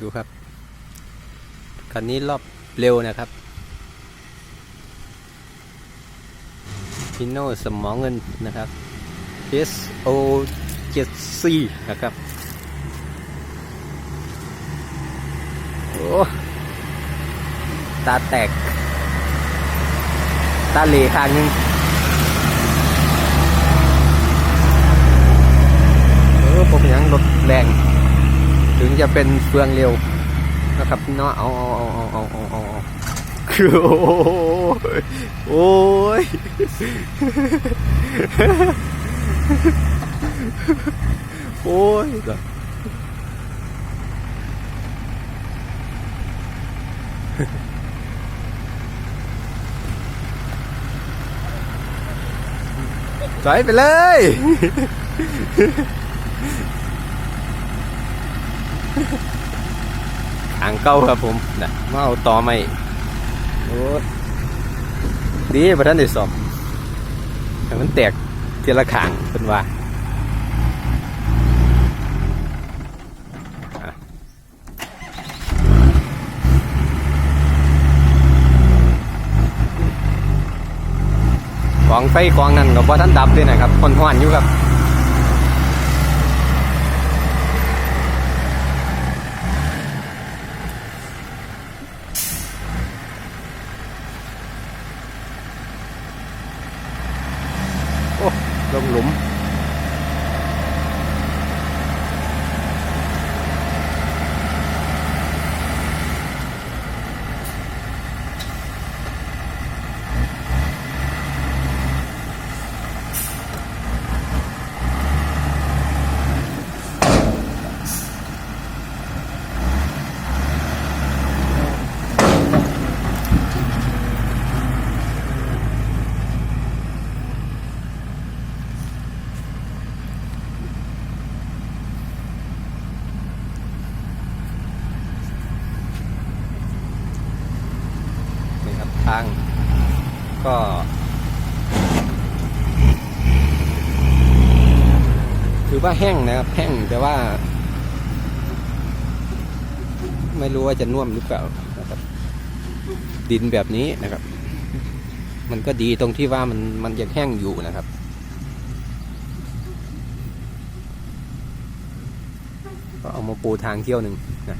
ดูครับ คันนี้รอบเร็วนะครับพิโนสมองเงินนะครับ S O 7 C นะครับ โอ้ตาแตก ตาเหล่ข้างนึงเออผมยังรถแรง จะเป็นเฟืองเร็วนะครับเนาะเอาเอาเอาเอาเอาเอาเอาคือโอ้ยโอ้ยโอ้ยถอยไปเลย อ่างเก้าครับผมนะมาเอาต่อไม่โอ้ดีประท่านได้สอบให้มันแตกเทียละขางเป็นว่าอะกองไฟกองนั้นกับว่าท่านดับด้วยนะครับคนหวานอยู่ครับ โอ้ ทาง ก็ถือว่าแห้งนะครับ แห้งแต่ว่า ไม่รู้ว่าจะน่วมหรือเปล่านะครับ ดินแบบนี้นะครับ มันก็ดีตรงที่ว่ามันมันยังแห้งอยู่นะครับก็เอามาปูทางเที่ยวหนึ่งนะ